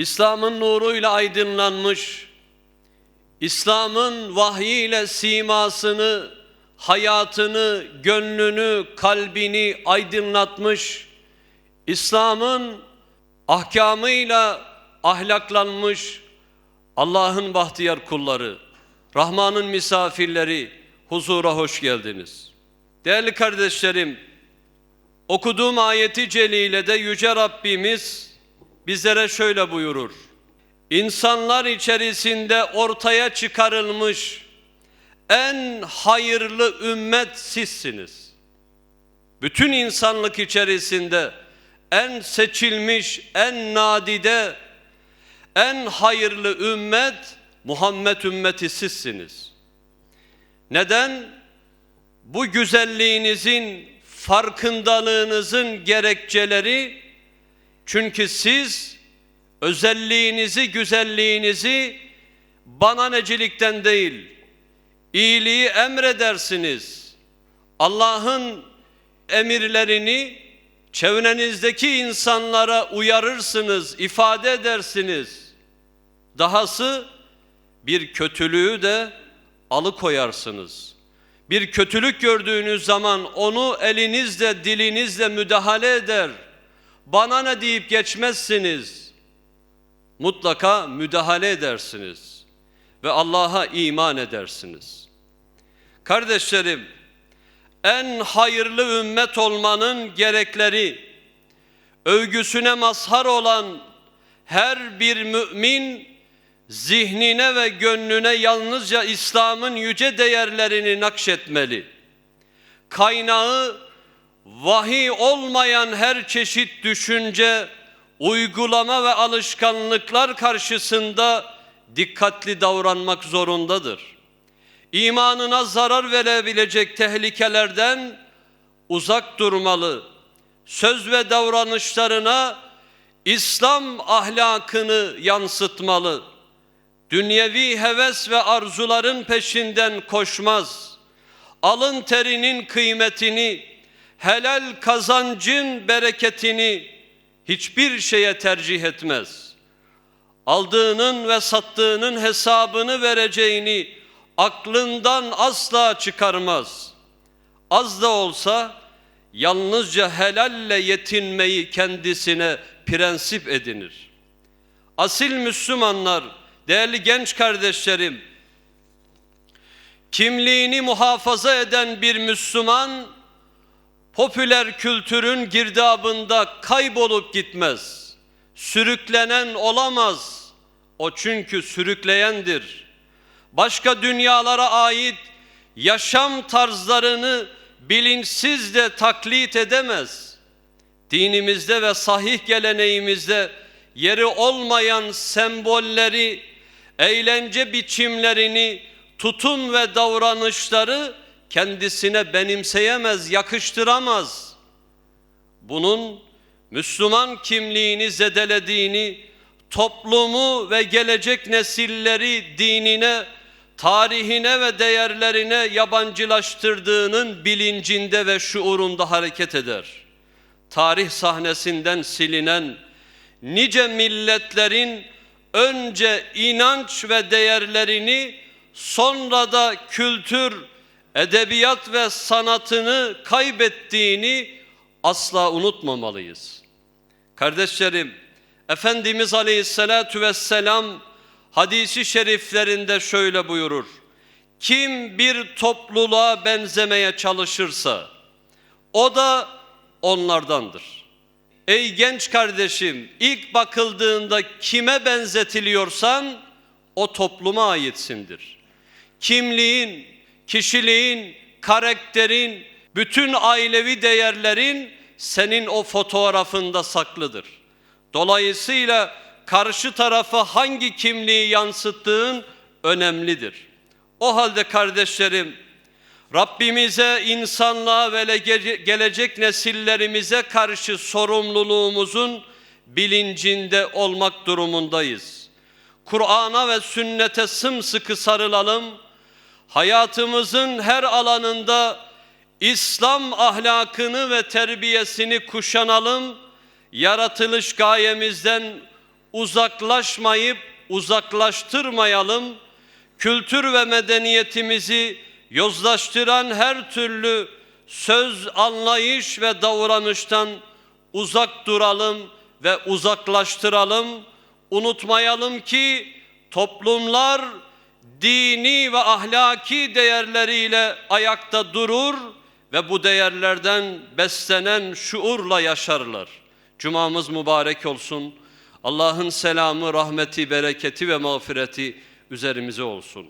İslam'ın nuruyla aydınlanmış, İslam'ın vahyiyle simasını, hayatını, gönlünü, kalbini aydınlatmış, İslam'ın ahkamıyla ahlaklanmış Allah'ın bahtiyar kulları, Rahman'ın misafirleri, huzura hoş geldiniz. Değerli kardeşlerim, okuduğum ayeti celilede Yüce Rabbimiz bizlere şöyle buyurur. İnsanlar içerisinde ortaya çıkarılmış en hayırlı ümmet sizsiniz. Bütün insanlık içerisinde en seçilmiş, en nadide, en hayırlı ümmet Muhammed ümmeti sizsiniz. Neden? Bu güzelliğinizin, farkındalığınızın gerekçeleri çünkü siz özelliğinizi, güzelliğinizi bana necilikten değil, iyiliği emredersiniz. Allah'ın emirlerini çevrenizdeki insanlara uyarırsınız, ifade edersiniz. Dahası bir kötülüğü de alıkoyarsınız. Bir kötülük gördüğünüz zaman onu elinizle, dilinizle müdahale eder. Bana ne deyip geçmezsiniz. Mutlaka müdahale edersiniz ve Allah'a iman edersiniz. Kardeşlerim, en hayırlı ümmet olmanın gerekleri, övgüsüne mazhar olan her bir mümin zihnine ve gönlüne yalnızca İslam'ın yüce değerlerini nakşetmeli. Kaynağı vahiy olmayan her çeşit düşünce, uygulama ve alışkanlıklar karşısında dikkatli davranmak zorundadır. İmanına zarar verebilecek tehlikelerden uzak durmalı. Söz ve davranışlarına İslam ahlakını yansıtmalı. Dünyevi heves ve arzuların peşinden koşmaz. Alın terinin kıymetini, helal kazancın bereketini hiçbir şeye tercih etmez. Aldığının ve sattığının hesabını vereceğini aklından asla çıkarmaz. Az da olsa yalnızca helalle yetinmeyi kendisine prensip edinir. Asil Müslümanlar, değerli genç kardeşlerim, kimliğini muhafaza eden bir Müslüman, popüler kültürün girdabında kaybolup gitmez. Sürüklenen olamaz. O çünkü sürükleyendir. Başka dünyalara ait yaşam tarzlarını bilinçsiz de taklit edemez. Dinimizde ve sahih geleneğimizde yeri olmayan sembolleri, eğlence biçimlerini, tutum ve davranışları kendisine benimseyemez, yakıştıramaz. Bunun Müslüman kimliğini zedelediğini, toplumu ve gelecek nesilleri dinine, tarihine ve değerlerine yabancılaştırdığının bilincinde ve şuurunda hareket eder. Tarih sahnesinden silinen nice milletlerin önce inanç ve değerlerini sonra da kültür, edebiyat ve sanatını kaybettiğini asla unutmamalıyız. Kardeşlerim, Efendimiz Aleyhisselatü Vesselam hadisi şeriflerinde şöyle buyurur. Kim bir topluluğa benzemeye çalışırsa o da onlardandır. Ey genç kardeşim ilk bakıldığında kime benzetiliyorsan o topluma aitsindir. Kimliğin, kişiliğin, karakterin, bütün ailevi değerlerin senin o fotoğrafında saklıdır. Dolayısıyla karşı tarafa hangi kimliği yansıttığın önemlidir. O halde kardeşlerim, Rabbimize, insanlığa ve gelecek nesillerimize karşı sorumluluğumuzun bilincinde olmak durumundayız. Kur'an'a ve sünnete sımsıkı sarılalım. Hayatımızın her alanında İslam ahlakını ve terbiyesini kuşanalım. Yaratılış gayemizden uzaklaşmayıp uzaklaştırmayalım. Kültür ve medeniyetimizi yozlaştıran her türlü söz, anlayış ve davranıştan uzak duralım ve uzaklaştıralım. Unutmayalım ki toplumlar dini ve ahlaki değerleriyle ayakta durur ve bu değerlerden beslenen şuurla yaşarlar. Cumamız mübarek olsun. Allah'ın selamı, rahmeti, bereketi ve mağfireti üzerimize olsun.